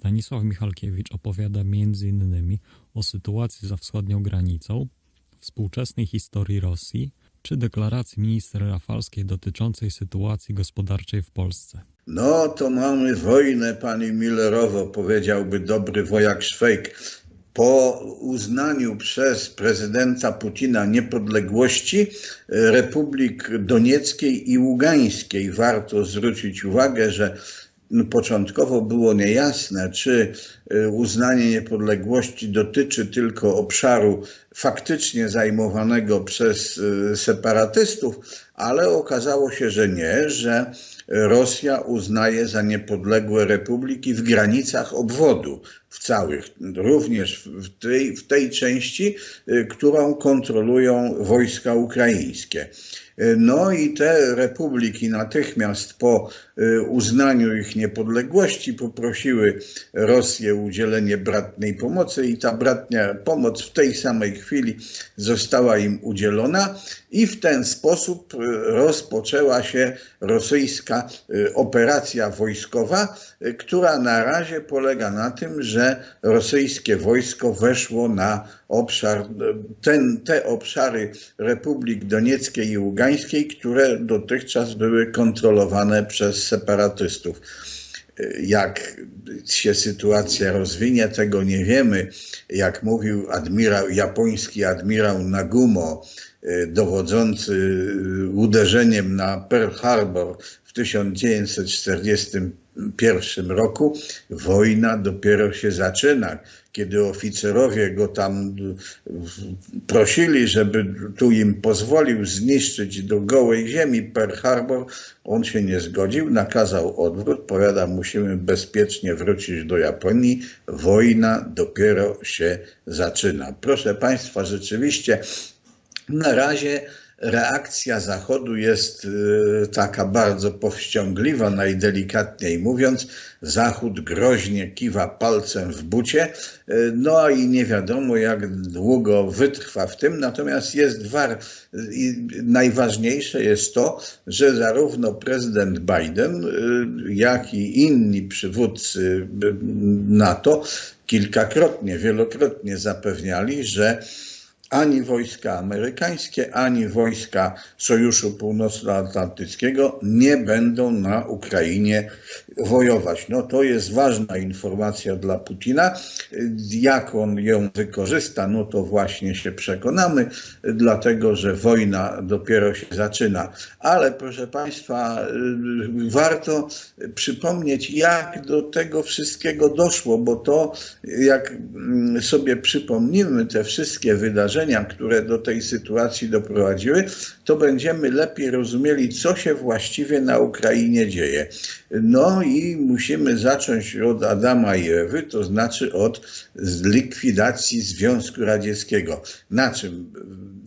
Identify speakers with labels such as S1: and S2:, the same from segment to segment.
S1: Stanisław Michalkiewicz opowiada m.in. o sytuacji za wschodnią granicą, współczesnej historii Rosji czy deklaracji minister Rafalskiej dotyczącej sytuacji gospodarczej w Polsce.
S2: No to mamy wojnę, pani Millerowo, powiedziałby dobry wojak Szwejk. Po uznaniu przez prezydenta Putina niepodległości Republik Donieckiej i Ługańskiej warto zwrócić uwagę, że początkowo było niejasne, czy uznanie niepodległości dotyczy tylko obszaru faktycznie zajmowanego przez separatystów, ale okazało się, że nie, że Rosja uznaje za niepodległe republiki w granicach obwodu, w całych, również w tej, w tej części, którą kontrolują wojska ukraińskie. No i te republiki natychmiast po uznaniu ich niepodległości poprosiły Rosję udzielenie bratniej pomocy i ta bratnia pomoc w tej samej chwili została im udzielona i w ten sposób rozpoczęła się rosyjska operacja wojskowa, która na razie polega na tym, że rosyjskie wojsko weszło na obszar, ten, te obszary Republik Donieckiej i Ługańskiej, które dotychczas były kontrolowane przez separatystów. Jak się sytuacja rozwinie, tego nie wiemy. Jak mówił admirał, japoński admirał Nagumo, dowodzący uderzeniem na Pearl Harbor w 1941 roku, wojna dopiero się zaczyna. Kiedy oficerowie go tam prosili, żeby tu im pozwolił zniszczyć do gołej ziemi Pearl Harbor, on się nie zgodził, nakazał odwrót, powiada, musimy bezpiecznie wrócić do Japonii, wojna dopiero się zaczyna. Proszę Państwa, rzeczywiście na razie reakcja Zachodu jest taka bardzo powściągliwa, najdelikatniej mówiąc. Zachód groźnie kiwa palcem w bucie, no i nie wiadomo jak długo wytrwa w tym, natomiast jest war... I najważniejsze jest to, że zarówno prezydent Biden, jak i inni przywódcy NATO kilkakrotnie, wielokrotnie zapewniali, że ani wojska amerykańskie, ani wojska Sojuszu Północnoatlantyckiego nie będą na Ukrainie wojować. No to jest ważna informacja dla Putina. Jak on ją wykorzysta, no to właśnie się przekonamy, dlatego że wojna dopiero się zaczyna. Ale proszę Państwa, warto przypomnieć, jak do tego wszystkiego doszło, bo to, jak sobie przypomnimy te wszystkie wydarzenia, które do tej sytuacji doprowadziły, to będziemy lepiej rozumieli, co się właściwie na Ukrainie dzieje. No i musimy zacząć od Adama i Ewy, to znaczy od likwidacji Związku Radzieckiego. Na czym,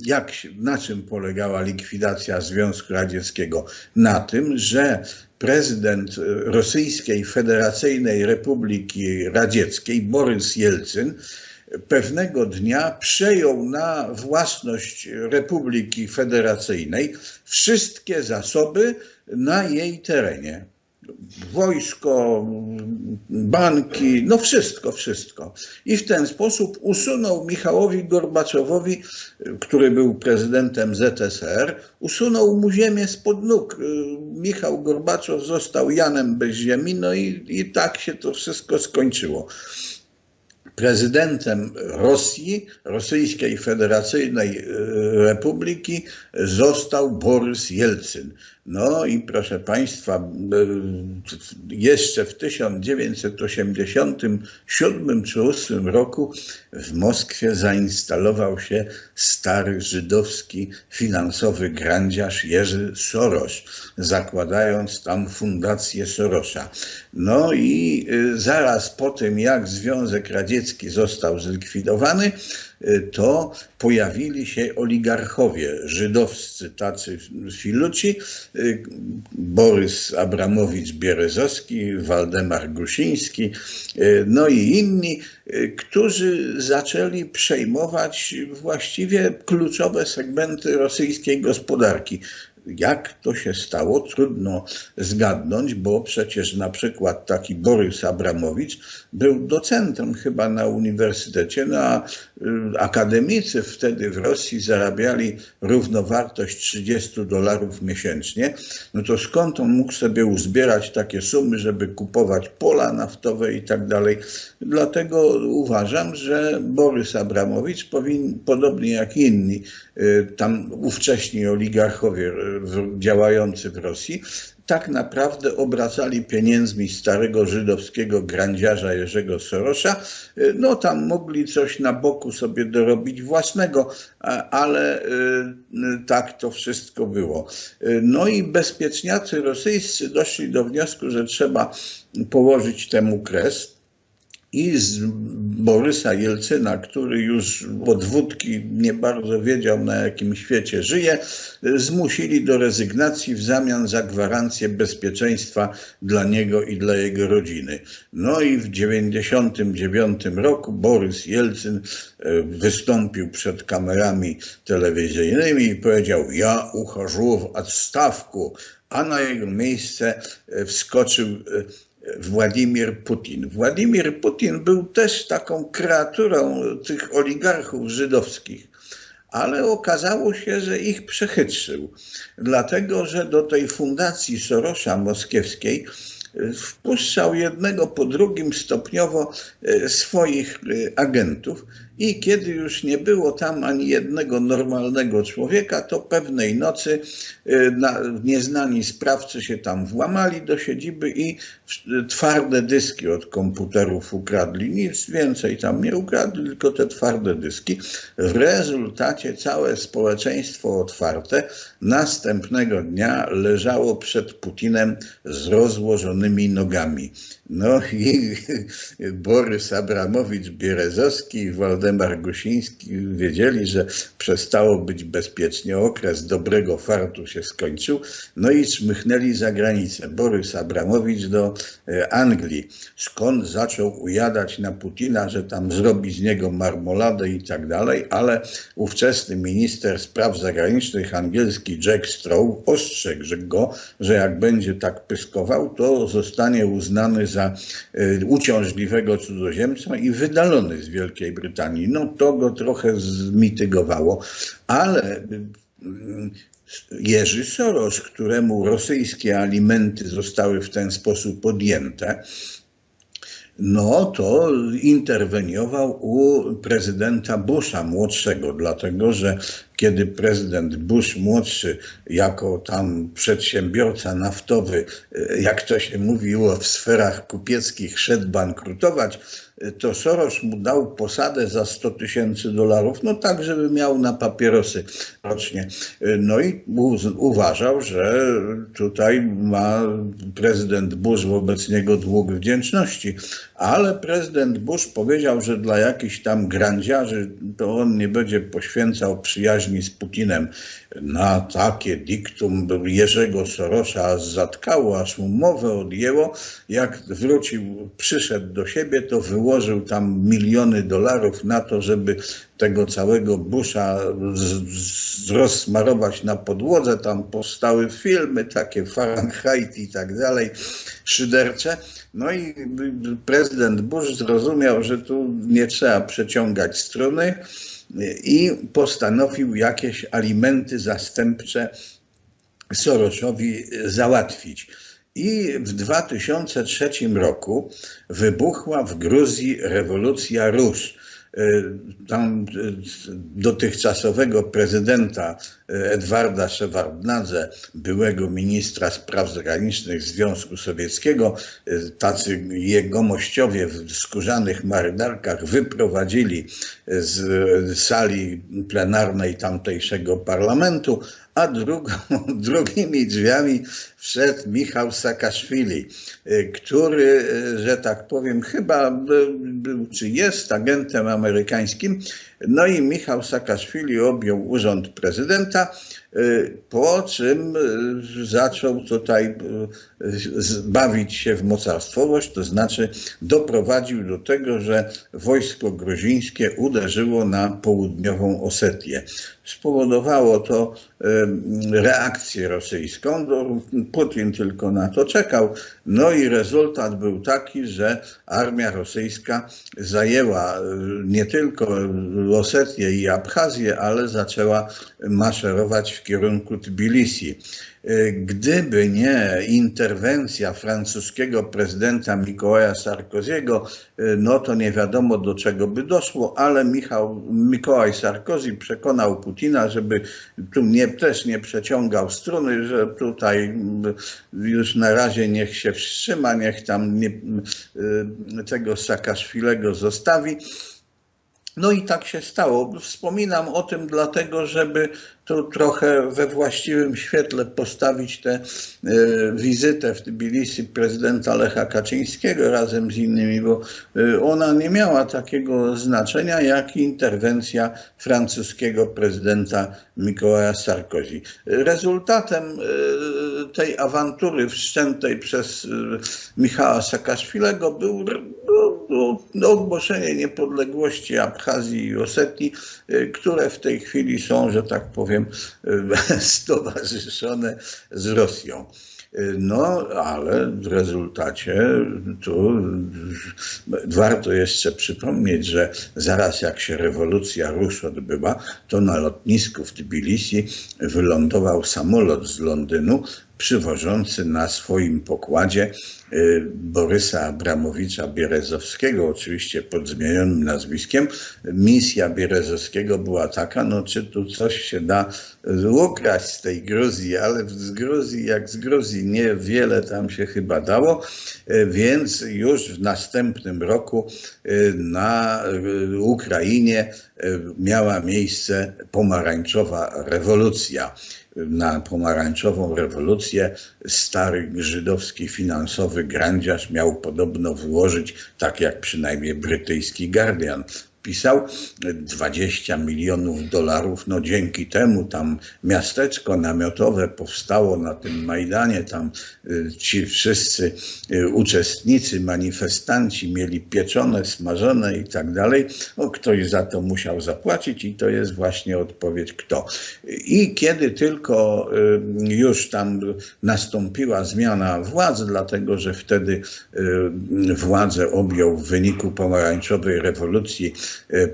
S2: jak, na czym polegała likwidacja Związku Radzieckiego? Na tym, że prezydent Rosyjskiej Federacyjnej Republiki Radzieckiej, Borys Jelcyn, pewnego dnia przejął na własność Republiki Federacyjnej wszystkie zasoby na jej terenie. Wojsko, banki, no wszystko, wszystko. I w ten sposób usunął Michałowi Gorbaczowowi, który był prezydentem ZSR, usunął mu ziemię spod nóg. Michał Gorbaczow został Janem bez ziemi, no i, i tak się to wszystko skończyło prezydentem Rosji, Rosyjskiej Federacyjnej Republiki został Borys Jelcyn. No i proszę Państwa, jeszcze w 1987 czy 8 roku w Moskwie zainstalował się stary żydowski finansowy grandziarz Jerzy Soros, zakładając tam fundację Sorosa. No i zaraz po tym, jak Związek Radziecki został zlikwidowany, to pojawili się oligarchowie żydowscy, tacy filuci, Borys Abramowicz-Bierezowski, Waldemar Gusiński, no i inni, którzy zaczęli przejmować właściwie kluczowe segmenty rosyjskiej gospodarki. Jak to się stało, trudno zgadnąć, bo przecież na przykład taki Borys Abramowicz był docentem chyba na uniwersytecie, no a y, akademicy wtedy w Rosji zarabiali równowartość 30 dolarów miesięcznie. No to skąd on mógł sobie uzbierać takie sumy, żeby kupować pola naftowe i tak dalej? Dlatego uważam, że Borys Abramowicz powinien, podobnie jak inni, y, tam ówcześni oligarchowie y, działający w Rosji, tak naprawdę obracali pieniędzmi starego żydowskiego grandziarza Jerzego Sorosza. Y, No tam mogli coś na boku sobie dorobić własnego, ale y, y, tak to wszystko było. No i bezpieczniacy rosyjscy doszli do wniosku, że trzeba położyć temu kres i z Borysa Jelcyna, który już od wódki nie bardzo wiedział, na jakim świecie żyje, zmusili do rezygnacji w zamian za gwarancję bezpieczeństwa dla niego i dla jego rodziny. No i w 1999 roku Borys Jelcyn e, wystąpił przed kamerami telewizyjnymi i powiedział: Ja uchodzę w odstawku, a na jego miejsce e, wskoczył e, Władimir Putin. Władimir Putin był też taką kreaturą tych oligarchów żydowskich, ale okazało się, że ich przechytrzył, dlatego że do tej fundacji Sorosza moskiewskiej e, wpuszczał jednego po drugim stopniowo e, swoich e, agentów i kiedy już nie było tam ani jednego normalnego człowieka, to pewnej nocy na, nieznani sprawcy się tam włamali do siedziby i w- twarde dyski od komputerów ukradli. Nic więcej tam nie ukradli, tylko te twarde dyski. W rezultacie całe społeczeństwo otwarte następnego dnia leżało przed Putinem z rozłożonymi nogami. No i Borys Abramowicz, Bierezowski i Waldemar Gusiński wiedzieli, że przestało być bezpiecznie, okres dobrego fartu się skończył, no i czmychnęli za granicę. Borys Abramowicz do e, Anglii, skąd zaczął ujadać na Putina, że tam zrobi z niego marmoladę i tak dalej, ale ówczesny minister spraw zagranicznych angielski Jack Straw ostrzegł go, że jak będzie tak pyskował, to zostanie uznany za e, uciążliwego cudzoziemca i wydalony z Wielkiej Brytanii. No to go trochę zmitygowało, ale mm, Jerzy Soros, któremu rosyjskie alimenty zostały w ten sposób podjęte, no to interweniował u prezydenta Busha młodszego, dlatego że kiedy prezydent Bush młodszy, jako tam przedsiębiorca naftowy, e, jak to się mówiło w sferach kupieckich, szedł bankrutować, to Soros mu dał posadę za 100 tysięcy dolarów, no tak, żeby miał na papierosy rocznie. No i uważał, że tutaj ma prezydent Bush wobec niego dług wdzięczności, ale prezydent Bush powiedział, że dla jakichś tam grandziarzy to on nie będzie poświęcał przyjaźni z Putinem. Na takie diktum Jerzego Sorosza aż zatkało, aż mu mowę odjęło. Jak wrócił, przyszedł do siebie, to wyłożył tam miliony dolarów na to, żeby tego całego Busha rozsmarować na podłodze. Tam powstały filmy, takie Fahrenheit i tak dalej, szydercze. No i prezydent Bush zrozumiał, że tu nie trzeba przeciągać struny i postanowił jakieś alimenty zastępcze Sorosowi załatwić. I w 2003 roku wybuchła w Gruzji rewolucja róż. Y, Tam y, dotychczasowego prezydenta y, Edwarda Szewardnadze, byłego ministra spraw zagranicznych Związku Sowieckiego, tacy jegomościowie w skórzanych marynarkach wyprowadzili z sali plenarnej tamtejszego parlamentu, a drugimi drzwiami wszedł Michał Saakaszwili, y, który, y, że tak powiem, chyba był, czy jest agentem amerykańskim. No i Michał Saakaszwili objął urząd prezydenta y, po czym zaczął tutaj bawić się w mocarstwowość, to znaczy doprowadził do tego, że wojsko gruzińskie uderzyło na południową Osetię. Spowodowało to reakcję rosyjską. Putin tylko na to czekał. No i rezultat był taki, że armia rosyjska zajęła e, nie tylko Osetię i Abchazję, ale zaczęła maszerować w kierunku Tbilisi. E, Gdyby nie interwencja francuskiego prezydenta Mikołaja Sarkoziego, e, no to nie wiadomo do czego by doszło, ale Michał, Mikołaj Sarkozy przekonał Putina, żeby tu nie, też nie przeciągał struny, że tutaj mm, już na razie niech się wstrzyma, niech tam nie, y, tego Saakaszwilego zostawi. No i tak się stało. Wspominam o tym dlatego, żeby tu trochę we właściwym świetle postawić tę e, wizytę w Tbilisi prezydenta Lecha Kaczyńskiego razem z innymi, bo e, ona nie miała takiego znaczenia jak interwencja francuskiego prezydenta Mikołaja Sarkozy. Rezultatem e, tej awantury wszczętej przez Michała Saakaszwilego był ogłoszenie niepodległości Abchazji i Osetii, y, które w tej chwili są, że tak powiem, y, stowarzyszone z Rosją. Y, No, ale w rezultacie tu warto jeszcze przypomnieć, że zaraz jak się rewolucja Rusz odbyła, to na lotnisku w Tbilisi wylądował samolot z Londynu przywożący na swoim pokładzie y, Borysa Abramowicza Bierezowskiego, oczywiście pod zmienionym nazwiskiem. Misja Bierezowskiego była taka, no czy tu coś się da ukraść z tej Gruzji, ale z Gruzji jak z Gruzji niewiele tam się chyba dało, y, więc już w następnym roku y, na Ukrainie miała miejsce pomarańczowa rewolucja na pomarańczową rewolucję. Stary żydowski finansowy grandziarz miał podobno wyłożyć, tak jak przynajmniej brytyjski Guardian pisał, 20 milionów dolarów. No dzięki temu tam miasteczko namiotowe powstało na tym Majdanie. Tam y, ci wszyscy y, uczestnicy, manifestanci mieli pieczone, smażone i tak dalej. No, ktoś za to musiał zapłacić i to jest właśnie odpowiedź kto. I kiedy tylko y, już tam nastąpiła zmiana władz, dlatego że wtedy władzę objął w wyniku pomarańczowej rewolucji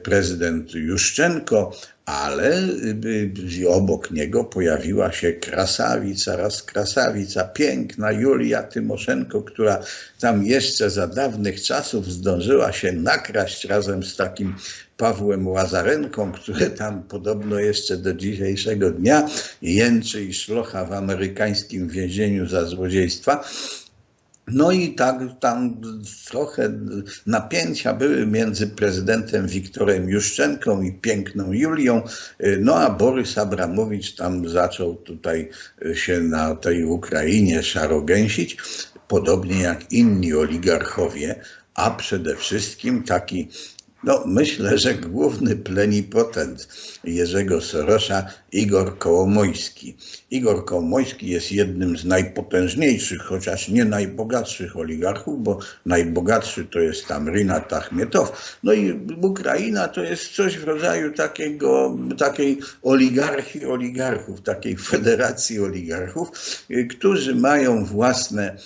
S2: prezydent Juszczenko, ale y, y, obok niego pojawiła się krasawica, raz krasawica, piękna Julia Tymoszenko, która tam jeszcze za dawnych czasów zdążyła się nakraść razem z takim Pawłem Łazarenką, który tam podobno jeszcze do dzisiejszego dnia jęczy i szlocha w amerykańskim więzieniu za złodziejstwa. No i tak tam trochę napięcia były między prezydentem Wiktorem Juszczenką i piękną Julią, no a Borys Abramowicz tam zaczął tutaj się na tej Ukrainie szarogęsić, podobnie jak inni oligarchowie, a przede wszystkim taki no, myślę, że główny plenipotent Jerzego Sorosza, Igor Kołomojski. Igor Kołomojski jest jednym z najpotężniejszych, chociaż nie najbogatszych oligarchów, bo najbogatszy to jest tam Rinat Achmietow. No i Ukraina to jest coś w rodzaju takiego, takiej oligarchii oligarchów, takiej federacji oligarchów, którzy mają własne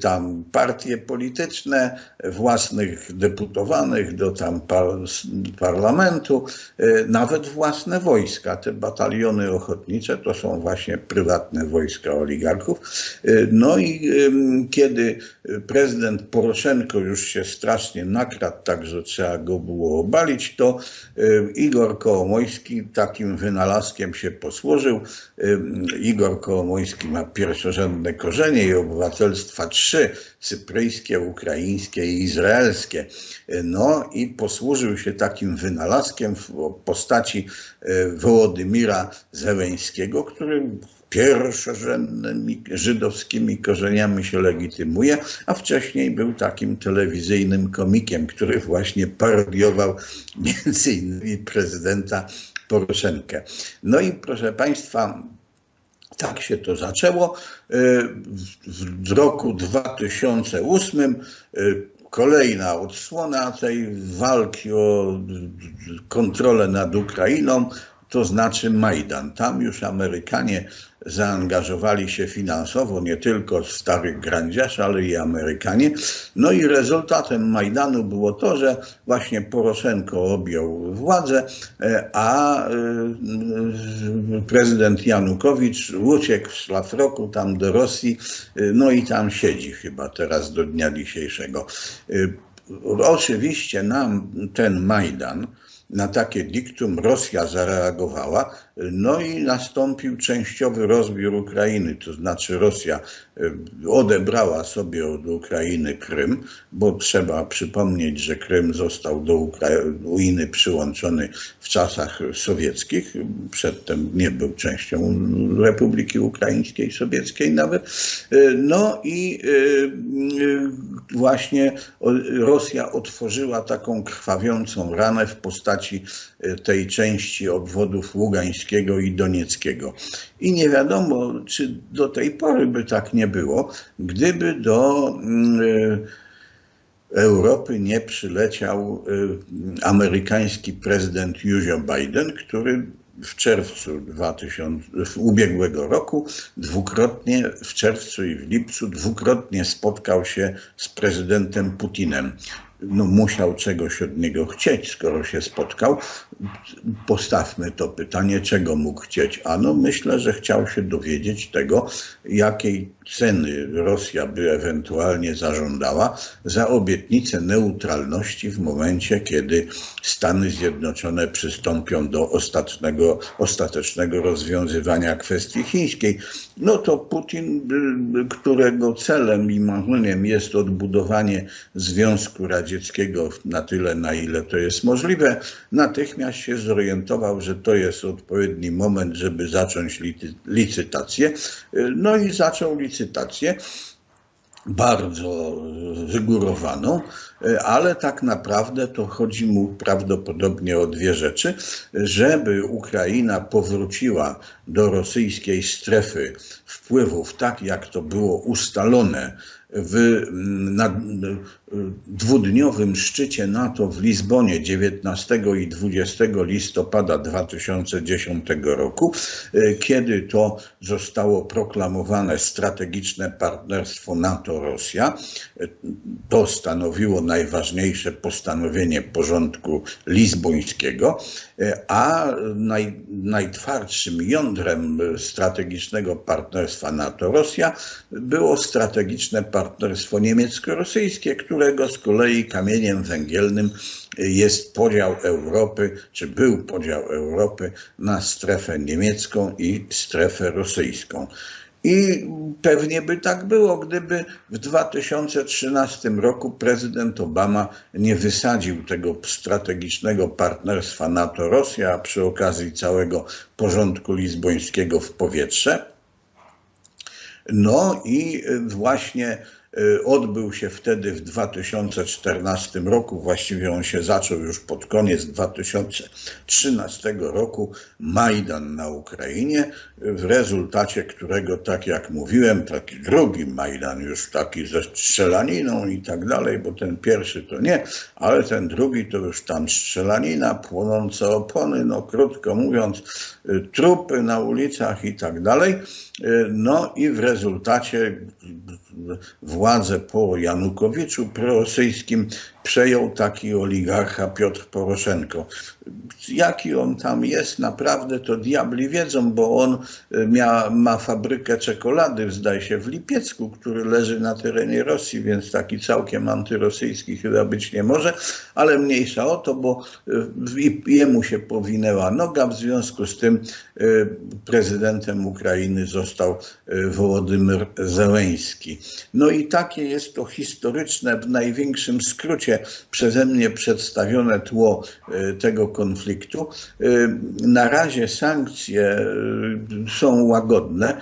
S2: tam partie polityczne, własnych deputowanych do tam par parlamentu, y, nawet własne wojska. Te bataliony ochotnicze to są właśnie prywatne wojska oligarchów. Y, No i kiedy prezydent Poroszenko już się strasznie nakradł, tak że trzeba go było obalić, to y, Igor Kołomojski takim wynalazkiem się posłużył. Igor Kołomojski ma pierwszorzędne korzenie i obywatelstwa trzy, cypryjskie, ukraińskie i izraelskie. No i posłużył się takim wynalazkiem w postaci y, Wołodymira Zeleńskiego, który pierwszorzędnymi żydowskimi korzeniami się legitymuje, a wcześniej był takim telewizyjnym komikiem, który właśnie parodiował między innymi prezydenta Poroszenkę. No i proszę Państwa, tak się to zaczęło. W roku 2008 kolejna odsłona tej walki o kontrolę nad Ukrainą, to znaczy Majdan. Tam już Amerykanie zaangażowali się finansowo, nie tylko starych grandziarz, ale i Amerykanie. No i rezultatem Majdanu było to, że właśnie Poroszenko objął władzę, a prezydent Janukowicz uciekł w szlafroku tam do Rosji, no i tam siedzi chyba teraz do dnia dzisiejszego. Oczywiście nam ten Majdan, na takie diktum Rosja zareagowała, no i nastąpił częściowy rozbiór Ukrainy, to znaczy Rosja odebrała sobie od Ukrainy Krym, bo trzeba przypomnieć, że Krym został do Ukrainy przyłączony w czasach sowieckich, przedtem nie był częścią Republiki Ukraińskiej Sowieckiej nawet. No i właśnie Rosja otworzyła taką krwawiącą ranę w postaci tej części obwodów Ługańskiego i Donieckiego. I nie wiadomo, czy do tej pory by tak nie było, gdyby do Europy nie przyleciał amerykański prezydent Joe Biden, który w czerwcu 2000, w ubiegłego roku dwukrotnie, w czerwcu i w lipcu, dwukrotnie spotkał się z prezydentem Putinem no, musiał czegoś od niego chcieć, skoro się spotkał. Postawmy to pytanie, czego mógł chcieć. Ano, myślę, że chciał się dowiedzieć tego, jakiej ceny Rosja by ewentualnie zażądała za obietnicę neutralności w momencie, kiedy Stany Zjednoczone przystąpią do ostatecznego, ostatecznego rozwiązywania kwestii chińskiej. No to Putin, którego celem i marzeniem jest odbudowanie Związku Radzieckiego na tyle, na ile to jest możliwe, natychmiast się zorientował, że to jest odpowiedni moment, żeby zacząć licytację. No i zaczął licytację bardzo wygórowaną, ale tak naprawdę to chodzi mu prawdopodobnie o dwie rzeczy. Żeby Ukraina powróciła do rosyjskiej strefy wpływów, tak jak to było ustalone w na, dwudniowym szczycie NATO w Lizbonie 19 i 20 listopada 2010 roku, kiedy to zostało proklamowane strategiczne partnerstwo NATO-Rosja. To stanowiło najważniejsze postanowienie porządku lizbońskiego, a naj, najtwardszym jądrem strategicznego partnerstwa NATO-Rosja było strategiczne partnerstwo niemiecko-rosyjskie, którego z kolei kamieniem węgielnym jest podział Europy, czy był podział Europy na strefę niemiecką i strefę rosyjską. I pewnie by tak było, gdyby w 2013 roku prezydent Obama nie wysadził tego strategicznego partnerstwa NATO-Rosja, a przy okazji całego porządku lizbońskiego w powietrze. No i właśnie odbył się wtedy w 2014 roku, właściwie on się zaczął już pod koniec 2013 roku, Majdan na Ukrainie, w rezultacie którego, tak jak mówiłem, taki drugi Majdan, już taki ze strzelaniną i tak dalej, bo ten pierwszy to nie, ale ten drugi to już tam strzelanina, płonące opony, no krótko mówiąc, trupy na ulicach i tak dalej. No i w rezultacie władzę po Janukowiczu prorosyjskim przejął taki oligarcha Piotr Poroszenko. Jaki on tam jest, naprawdę to diabli wiedzą, bo on mia, ma fabrykę czekolady, zdaje się, w Lipiecku, który leży na terenie Rosji, więc taki całkiem antyrosyjski chyba być nie może, ale mniejsza o to, bo jemu się powinęła noga, w związku z tym prezydentem Ukrainy został Wołodymyr Zełeński. No i tak takie jest to historyczne, w największym skrócie przeze mnie przedstawione tło e, tego konfliktu. E, Na razie sankcje e, są łagodne,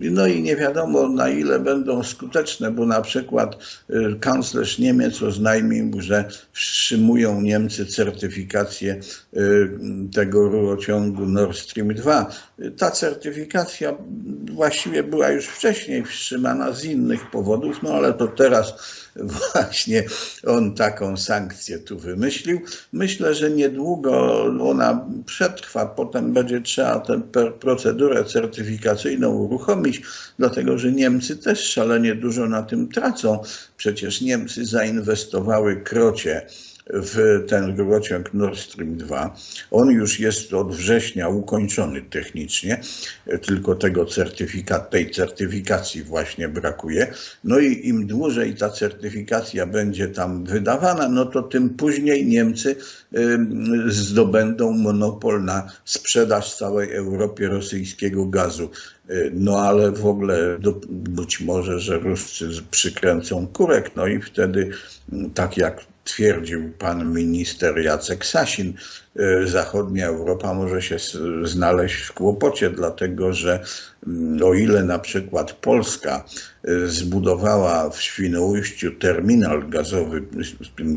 S2: no i nie wiadomo na ile będą skuteczne, bo na przykład kanclerz Niemiec oznajmił, że wstrzymują Niemcy certyfikację tego rurociągu Nord Stream 2. Ta certyfikacja właściwie była już wcześniej wstrzymana z innych powodów, no ale to teraz właśnie on taką sankcję tu wymyślił. Myślę, że niedługo ona przetrwa, potem będzie trzeba tę procedurę certyfikacyjną uruchomić, dlatego że Niemcy też szalenie dużo na tym tracą. Przecież Niemcy zainwestowały krocie w ten rurociąg Nord Stream 2. On już jest od września ukończony technicznie, tylko tego certyfikat, tej certyfikacji właśnie brakuje. No i im dłużej ta certyfikacja będzie tam wydawana, no to tym później Niemcy zdobędą monopol na sprzedaż całej Europie rosyjskiego gazu. Y, No ale w ogóle do, być może, że Ruscy przykręcą kurek, no i wtedy, mm, tak jak twierdził pan minister Jacek Sasin, zachodnia Europa może się znaleźć w kłopocie, dlatego że mm, o ile na przykład Polska y, zbudowała w Świnoujściu terminal gazowy,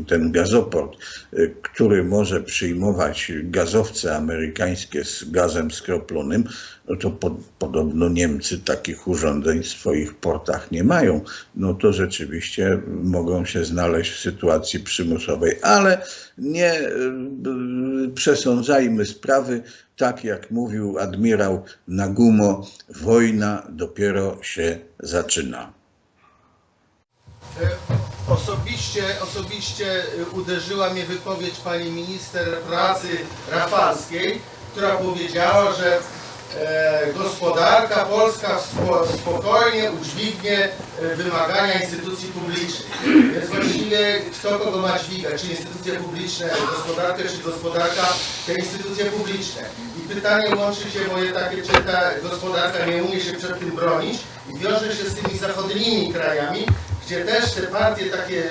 S2: ten gazoport, y, który może przyjmować gazowce amerykańskie z gazem skroplonym, no to po, podobno Niemcy takich urządzeń w swoich portach nie mają. No to rzeczywiście mogą się znaleźć w sytuacji przymusowej, ale nie y, y, przesądzajmy sprawy. Tak jak mówił admirał Nagumo, wojna dopiero się zaczyna.
S3: E, Osobiście, osobiście e, uderzyła mnie wypowiedź pani minister pracy Rafalskiej, która powiedziała, że gospodarka polska spo, spokojnie udźwignie e, wymagania instytucji publicznych. Więc właściwie kto kogo ma dźwigać, czy instytucje publiczne, gospodarkę, czy gospodarka, te instytucje publiczne. I pytanie łączy się moje takie, czy ta gospodarka nie umie się przed tym bronić i wiąże się z tymi zachodnimi krajami, gdzie też te partie takie,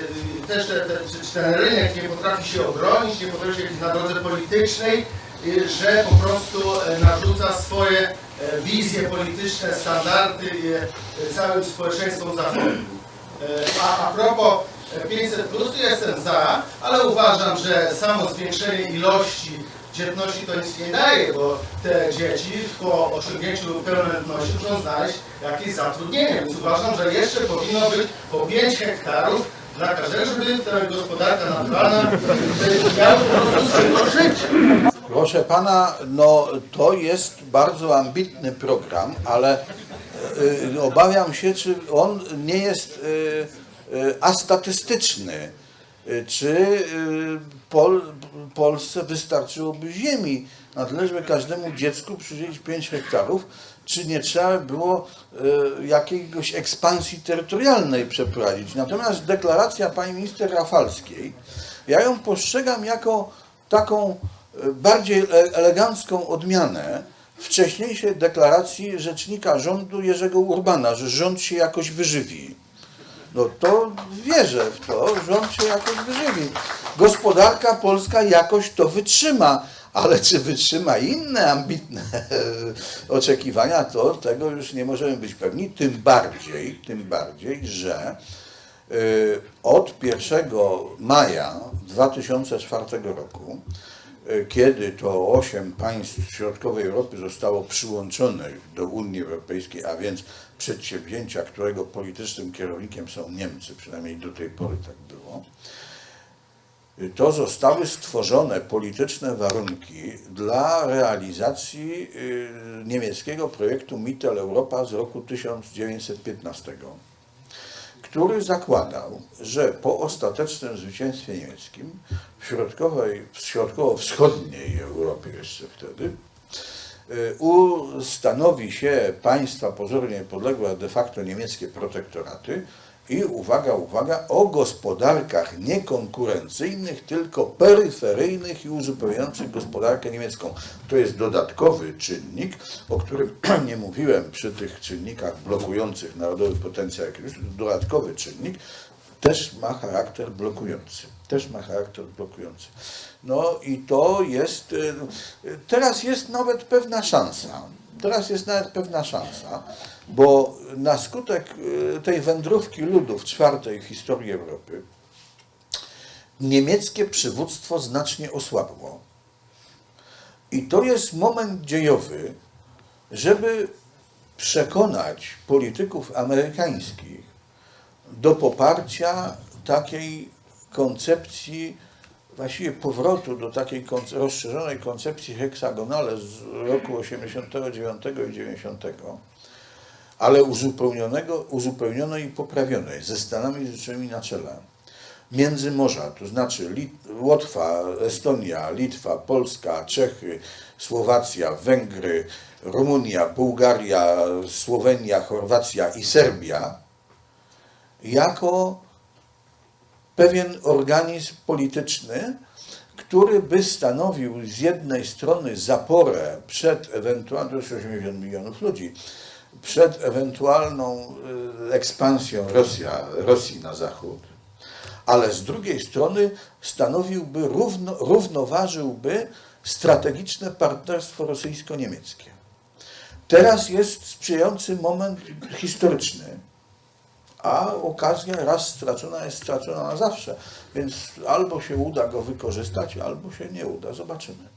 S3: też te, te, ten rynek nie potrafi się obronić, nie potrafi się na drodze politycznej, że po prostu e, narzuca swoje e, wizje polityczne, standardy y, całym społeczeństwom zachodu. E, A, a propos e, 500 plus, to jestem za, ale uważam, że samo zwiększenie ilości dzietności to nic nie daje, bo te dzieci po osiągnięciu pełnoletności muszą znaleźć jakieś zatrudnienie, więc uważam, że jeszcze powinno być po 5 hektarów dla każdego, żeby ta gospodarka naturalna y, miała po prostu żyć.
S4: Proszę pana, no to jest bardzo ambitny program, ale y, obawiam się, czy on nie jest y, y, astatystyczny. Czy Pol, Polsce wystarczyłoby ziemi na tyle, żeby każdemu dziecku przydzielić 5 hektarów, czy nie trzeba by było jakiegoś ekspansji terytorialnej przeprowadzić. Natomiast deklaracja pani minister Rafalskiej, ja ją postrzegam jako taką bardziej e- elegancką odmianę wcześniejszej deklaracji rzecznika rządu Jerzego Urbana, że rząd się jakoś wyżywi. No to wierzę w to, rząd się jakoś wyżywi. Gospodarka polska jakoś to wytrzyma, ale czy wytrzyma inne ambitne oczekiwania, to tego już nie możemy być pewni. Tym bardziej, tym bardziej, że y, od 1 maja 2004 roku, kiedy to osiem państw środkowej Europy zostało przyłączonych do Unii Europejskiej, a więc przedsięwzięcia, którego politycznym kierownikiem są Niemcy, przynajmniej do tej pory tak było, y, to zostały stworzone polityczne warunki dla realizacji y, niemieckiego projektu Mittel Europa z roku 1915 który zakładał, że po ostatecznym zwycięstwie niemieckim w, środkowej, w środkowo-wschodniej Europie jeszcze wtedy y, ustanowi się państwa pozornie podległe, a de facto niemieckie protektoraty
S2: i uwaga, uwaga, o gospodarkach niekonkurencyjnych, tylko peryferyjnych i uzupełniających gospodarkę niemiecką. To jest dodatkowy czynnik, o którym nie mówiłem przy tych czynnikach blokujących narodowy potencjał, dodatkowy czynnik, też ma charakter blokujący. Też ma charakter blokujący. No i to jest, y, y, teraz jest nawet pewna szansa. Teraz jest nawet pewna szansa, bo na skutek y, tej wędrówki ludów czwartej w historii Europy niemieckie przywództwo znacznie osłabło. I to jest moment dziejowy, żeby przekonać polityków amerykańskich do poparcia takiej koncepcji, właściwie powrotu do takiej rozszerzonej koncepcji heksagonale z roku 89 i 90, ale uzupełnionego, uzupełnionej i poprawionej ze Stanami Zjednoczonymi na czele. Międzymorza, to znaczy Lit- Łotwa, Estonia, Litwa, Polska, Czechy, Słowacja, Węgry, Rumunia, Bułgaria, Słowenia, Chorwacja i Serbia, jako pewien organizm polityczny, który by stanowił z jednej strony zaporę przed ewentualną, to jest 80 milionów ludzi, przed ewentualną y, ekspansją Rosja, Rosji na zachód, ale z drugiej strony stanowiłby, równo, równoważyłby strategiczne partnerstwo rosyjsko-niemieckie. Teraz jest sprzyjający moment historyczny, a okazja raz stracona jest stracona na zawsze. Więc albo się uda go wykorzystać, albo się nie uda. Zobaczymy.